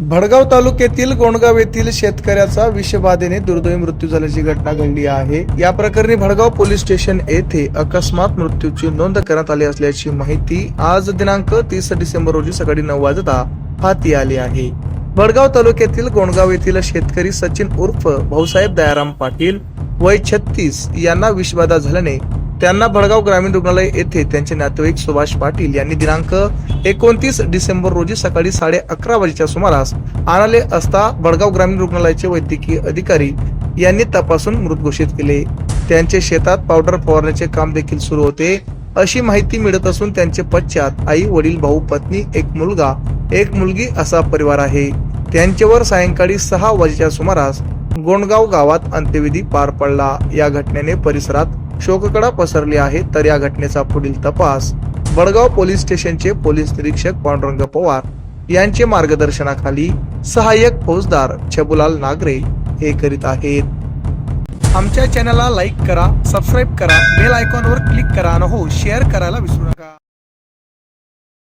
भडगाव तालुक्यातील गोंडगाव येथील शेतकऱ्याचा विषबाधेने दुर्दैवी मृत्यू झाल्याची घटना घडली आहे. या प्रकरणी भडगाव पोलीस स्टेशन येथे अकस्मात मृत्यूची नोंद करण्यात आली असल्याची माहिती आज दिनांक तीस डिसेंबर रोजी सकाळी नऊ वाजता हाती आली आहे. भडगाव तालुक्यातील गोंडगाव येथील शेतकरी सचिन उर्फ भाऊसाहेब दयाराम पाटील वय छत्तीस यांना विषबाधा झाल्याने त्यांना भडगाव ग्रामीण रुग्णालय येथे त्यांचे नातेवाईक सुभाष पाटील यांनी दिनांक एकोणतीस डिसेंबर रोजी सकाळी साडे अकरा वाजेच्या सुमारास आणले असता भडगाव ग्रामीण रुग्णालयाचे वैद्यकीय अधिकारी यांनी तपासून मृत घोषित केले. त्यांचे शेतात पावडर फवारण्याचे काम देखील सुरू होते. अशी माहिती मिळत असून त्यांचे पश्चात आई वडील भाऊ पत्नी एक मुलगा एक मुलगी असा परिवार आहे. त्यांच्यावर सायंकाळी सहा वाजेच्या सुमारास गोंडगाव गावात अंत्यविधी पार पडला. या घटनेने परिसरात शोककडा पसरली आहे तर या घटनेचा पुढील तपास बडगाव पोलीस स्टेशनचे पोलीस निरीक्षक पांडुरंग पवार यांचे मार्गदर्शनाखाली सहाय्यक फौजदार छबुलाल नागरे हे करीत आहेत. आमच्या चॅनलला लाईक करा सबस्क्राईब करा बेल आयकॉनवर क्लिक करा आणि हो शेअर करायला विसरू नका.